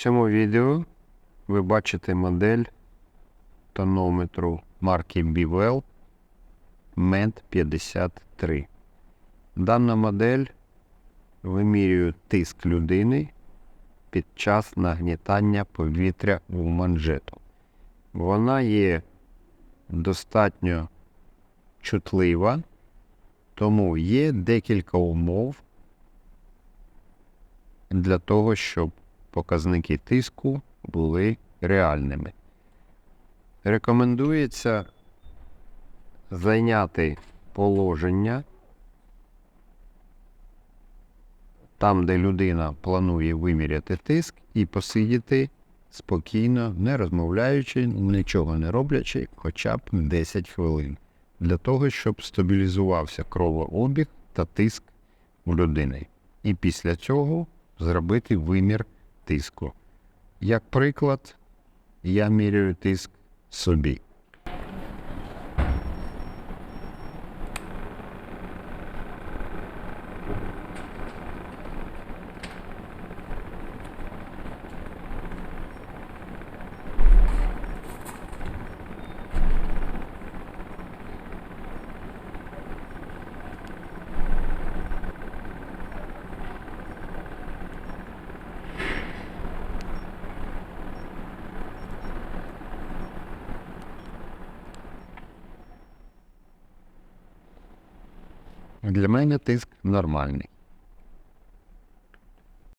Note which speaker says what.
Speaker 1: цьому відео ви бачите модель тонометру марки Bivell MED 53. Дана модель вимірює тиск людини під час нагнітання повітря в манжету. Вона є достатньо чутлива, тому є декілька умов для того, щоб показники тиску були реальними. Рекомендується зайняти положення там, де людина планує виміряти тиск, і посидіти спокійно, не розмовляючи, нічого не роблячи, хоча б 10 хвилин, для того, щоб стабілізувався кровообіг та тиск у людини. І після цього зробити вимір тиску. Як приклад, я міряю тиск собі. Для мене тиск нормальний.